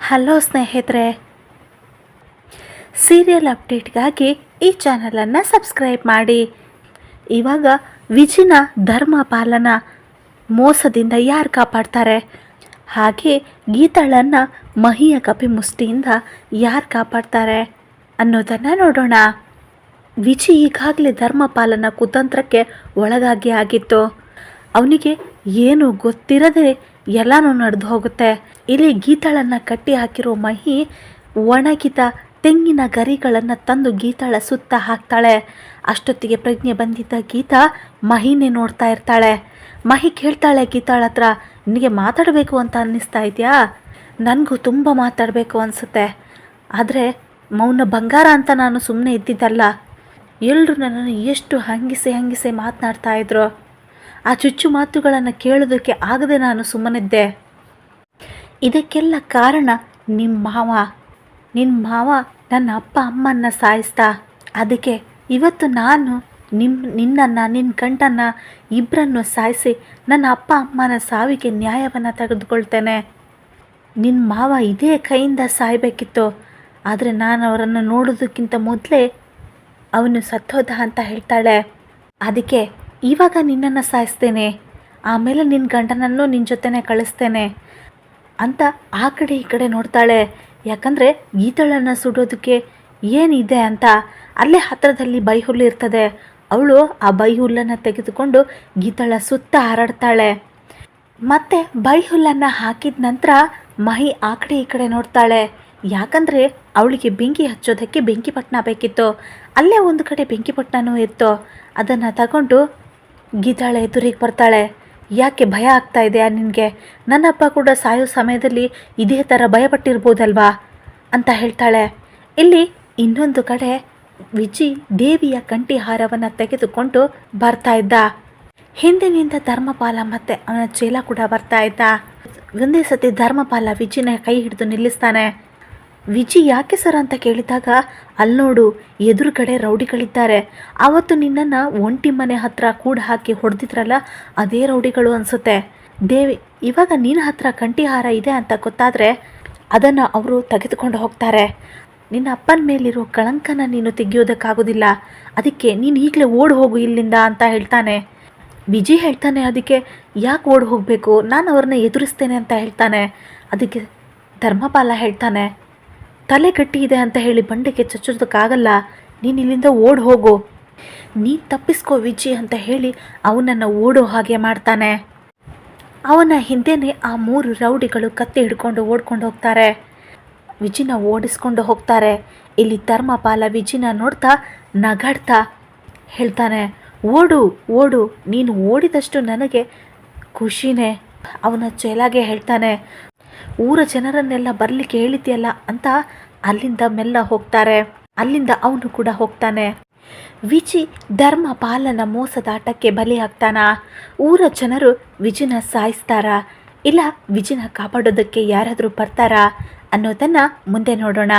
Hello ಸ್ನೇಹಿತರೆ. Serial ಅಪ್ಡೇಟ್ಗಾಗಿ ಈ ಚಾನಲನ್ನು ಸಬ್ಸ್ಕ್ರೈಬ್ ಮಾಡಿ. ಇವಾಗ ವಿಜಿನ ಧರ್ಮ ಪಾಲನ ಮೋಸದಿಂದ ಯಾರು ಕಾಪಾಡ್ತಾರೆ? ಹಾಗೆ ಗೀತಾಳನ್ನು ಮಹಿಯ ಕಪಿ ಮುಷ್ಟಿಯಿಂದ ಯಾರು ಕಾಪಾಡ್ತಾರೆ ಅನ್ನೋದನ್ನು ನೋಡೋಣ. ವಿಜಿ ಈಗಾಗಲೇ ಧರ್ಮಪಾಲನ ಕುತಂತ್ರಕ್ಕೆ ಒಳಗಾಗಿ ಆಗಿತ್ತು. ಅವನಿಗೆ ಏನು ಗೊತ್ತಿರದೆ ಎಲ್ಲನೂ ನಡೆದು ಹೋಗುತ್ತೆ. ಇಲ್ಲಿ ಗೀತಾಳನ್ನು ಕಟ್ಟಿ ಹಾಕಿರೋ ಮಹಿ ಒಣಗಿದ ತೆಂಗಿನ ಗರಿಗಳನ್ನು ತಂದು ಗೀತಾಳ ಸುತ್ತ ಹಾಕ್ತಾಳೆ. ಅಷ್ಟೊತ್ತಿಗೆ ಪ್ರಜ್ಞೆ ಬಂದಿದ್ದ ಗೀತಾ ಮಹಿನೇ ನೋಡ್ತಾ ಇರ್ತಾಳೆ. ಮಹಿ ಕೇಳ್ತಾಳೆ, ಗೀತಾಳ ಹತ್ರ ನಿನಗೆ ಮಾತಾಡಬೇಕು ಅಂತ ಅನ್ನಿಸ್ತಾ ಇದೆಯಾ? ನನಗೂ ತುಂಬ ಮಾತಾಡಬೇಕು ಅನಿಸುತ್ತೆ. ಆದರೆ ಮೌನ ಬಂಗಾರ ಅಂತ ನಾನು ಸುಮ್ಮನೆ ಇದ್ದಿದ್ದಲ್ಲ. ಎಲ್ಲರೂ ನನ್ನನ್ನು ಎಷ್ಟು ಹಂಗಿಸಿ ಹಂಗಿಸಿ ಮಾತನಾಡ್ತಾ ಇದ್ರು. ಆ ಚುಚ್ಚು ಮಾತುಗಳನ್ನು ಕೇಳೋದಕ್ಕೆ ಆಗದೆ ನಾನು ಸುಮ್ಮನಿದ್ದೆ. ಇದಕ್ಕೆಲ್ಲ ಕಾರಣ ನಿಮ್ಮ ಮಾವ. ನಿನ್ನ ಮಾವ ನನ್ನ ಅಪ್ಪ ಅಮ್ಮನ್ನ ಸಾಯಿಸ್ತಾ. ಅದಕ್ಕೆ ಇವತ್ತು ನಾನು ನಿಮ್ಮ ನಿನ್ನನ್ನು ನಿನ್ನ ಗಂಟನ್ನು ಇಬ್ಬರನ್ನು ಸಾಯಿಸಿ ನನ್ನ ಅಪ್ಪ ಅಮ್ಮನ ಸಾವಿಗೆ ನ್ಯಾಯವನ್ನು ತೆಗೆದುಕೊಳ್ತೇನೆ. ನಿನ್ನ ಮಾವ ಇದೇ ಕೈಯಿಂದ ಸಾಯಬೇಕಿತ್ತು. ಆದರೆ ನಾನು ಅವರನ್ನು ನೋಡೋದಕ್ಕಿಂತ ಮೊದಲೇ ಅವನು ಸತ್ತೋದ ಅಂತ ಹೇಳ್ತಾಳೆ. ಅದಕ್ಕೆ ಇವಾಗ ನಿನ್ನನ್ನು ಸಾಯಿಸ್ತೇನೆ. ಆಮೇಲೆ ನಿನ್ನ ಗಂಡನನ್ನು ನಿನ್ನ ಜೊತೆನೇ ಕಳಿಸ್ತೇನೆ ಅಂತ ಆ ಕಡೆ ಈ ಕಡೆ ನೋಡ್ತಾಳೆ. ಯಾಕಂದರೆ ಗೀತಳನ್ನು ಸುಡೋದಕ್ಕೆ ಏನಿದೆ ಅಂತ ಅಲ್ಲೇ ಹತ್ತಿರದಲ್ಲಿ ಬೈಹುಲ್ಲು ಇರ್ತದೆ. ಅವಳು ಆ ಬೈಹುಲ್ಲನ್ನು ತೆಗೆದುಕೊಂಡು ಗೀತಳ ಸುತ್ತ ಹಾರಾಡ್ತಾಳೆ. ಮತ್ತೆ ಬೈಹುಲ್ಲನ್ನು ಹಾಕಿದ ನಂತರ ಮಹಿ ಆ ಕಡೆ ಈ ಕಡೆ ನೋಡ್ತಾಳೆ. ಯಾಕಂದರೆ ಅವಳಿಗೆ ಬೆಂಕಿ ಹಚ್ಚೋದಕ್ಕೆ ಬೆಂಕಿ ಪಟ್ಟಣ ಬೇಕಿತ್ತು. ಅಲ್ಲೇ ಒಂದು ಕಡೆ ಬೆಂಕಿ ಪಟ್ಟಣನೂ ಇತ್ತು. ಅದನ್ನು ತಗೊಂಡು ಗೀತಾಳ ಎದುರಿಗೆ ಬರ್ತಾಳೆ. ಯಾಕೆ ಭಯ ಆಗ್ತಾ ಇದೆಯಾ ನಿನಗೆ? ನನ್ನಪ್ಪ ಕೂಡ ಸಾಯೋ ಸಮಯದಲ್ಲಿ ಇದೇ ಥರ ಭಯಪಟ್ಟಿರ್ಬೋದಲ್ವಾ? ಅಂತ ಹೇಳ್ತಾಳೆ. ಇಲ್ಲಿ ಇನ್ನೊಂದು ಕಡೆ ವಿಜಿ ದೇವಿಯ ಕಂಠಿಹಾರವನ್ನು ತೆಗೆದುಕೊಂಡು ಬರ್ತಾ ಇದ್ದ. ಹಿಂದಿನಿಂದ ಧರ್ಮಪಾಲ ಮತ್ತೆ ಅವನ ಚೇಲ ಕೂಡ ಬರ್ತಾ ಇದ್ದ. ಒಂದೇ ಸತಿ ಧರ್ಮಪಾಲ ವಿಜಿನ ಕೈ ಹಿಡಿದು ನಿಲ್ಲಿಸ್ತಾನೆ. ವಿಜಿ ಯಾಕೆ ಸರ್ ಅಂತ ಕೇಳಿದಾಗ ಅಲ್ಲಿ ಎದುರುಗಡೆ ರೌಡಿಗಳಿದ್ದಾರೆ. ಆವತ್ತು ನಿನ್ನನ್ನು ಒಂಟಿ ಮನೆ ಹತ್ರ ಕೂಡ ಹಾಕಿ ಹೊಡೆದಿದ್ರಲ್ಲ, ಅದೇ ರೌಡಿಗಳು ಅನಿಸುತ್ತೆ. ದೇವಿ, ಇವಾಗ ನಿನ್ನ ಹತ್ರ ಕಂಠಿಹಾರ ಇದೆ ಅಂತ ಗೊತ್ತಾದರೆ, ಅದನ್ನು ಅವರು ತೆಗೆದುಕೊಂಡು ಹೋಗ್ತಾರೆ. ನಿನ್ನ ಅಪ್ಪನ ಮೇಲಿರೋ ಕಳಂಕನ ನೀನು ತೆಗೆಯೋದಕ್ಕಾಗೋದಿಲ್ಲ. ಅದಕ್ಕೆ ನೀನು ಈಗಲೇ ಓಡಿ ಹೋಗು ಇಲ್ಲಿಂದ ಅಂತ ಹೇಳ್ತಾನೆ. ವಿಜಿ ಹೇಳ್ತಾನೆ, ಅದಕ್ಕೆ ಯಾಕೆ ಓಡಿ ಹೋಗಬೇಕು? ನಾನು ಅವ್ರನ್ನ ಎದುರಿಸ್ತೇನೆ ಅಂತ ಹೇಳ್ತಾನೆ. ಅದಕ್ಕೆ ಧರ್ಮಪಾಲ ಹೇಳ್ತಾನೆ ತಲೆ ಗಟ್ಟಿ ಇದೆ ಅಂತ ಹೇಳಿ ಬಂಡೆಗೆ ಚಚ್ಚೋದಕ್ಕಾಗಲ್ಲ ನೀನು ಇಲ್ಲಿಂದ ಓಡ್ ಹೋಗು. ನೀನು ತಪ್ಪಿಸ್ಕೋ ವಿಜಿ ಅಂತ ಹೇಳಿ ಅವನನ್ನು ಓಡೋ ಹಾಗೆ ಮಾಡ್ತಾನೆ. ಅವನ ಹಿಂದೆನೇ ಆ ಮೂರು ರೌಡಿಗಳು ಕತ್ತೆ ಹಿಡ್ಕೊಂಡು ಓಡ್ಕೊಂಡು ಹೋಗ್ತಾರೆ. ವಿಜಿನ ಓಡಿಸ್ಕೊಂಡು ಹೋಗ್ತಾರೆ. ಇಲ್ಲಿ ಧರ್ಮಪಾಲ ವಿಜಿನ ನೋಡ್ತಾ ನಗಾಡ್ತಾ ಹೇಳ್ತಾನೆ, ಓಡು ಓಡು, ನೀನು ಓಡಿದಷ್ಟು ನನಗೆ ಖುಷಿನೇ. ಅವನ ಚೇಲಾಗೆ ಹೇಳ್ತಾನೆ ಊರ ಜನರನ್ನೆಲ್ಲ ಬರಲಿಕ್ಕೆ ಹೇಳಿದ್ಯಲ್ಲ ಅಂತ ಅಲ್ಲಿಂದ ಮೆಲ್ಲ ಹೋಗ್ತಾರೆ. ಅಲ್ಲಿಂದ ಅವನು ಕೂಡ ಹೋಗ್ತಾನೆ. ವಿಜಿ ಧರ್ಮ ಪಾಲನ ಮೋಸದಾಟಕ್ಕೆ ಬಲಿಯಾಗ್ತಾನ? ಊರ ಜನರು ವಿಜಿನ ಸಾಯಿಸ್ತಾರ? ಇಲ್ಲ ವಿಜಿನ ಕಾಪಾಡೋದಕ್ಕೆ ಯಾರಾದರೂ ಬರ್ತಾರಾ ಅನ್ನೋದನ್ನು ಮುಂದೆ ನೋಡೋಣ.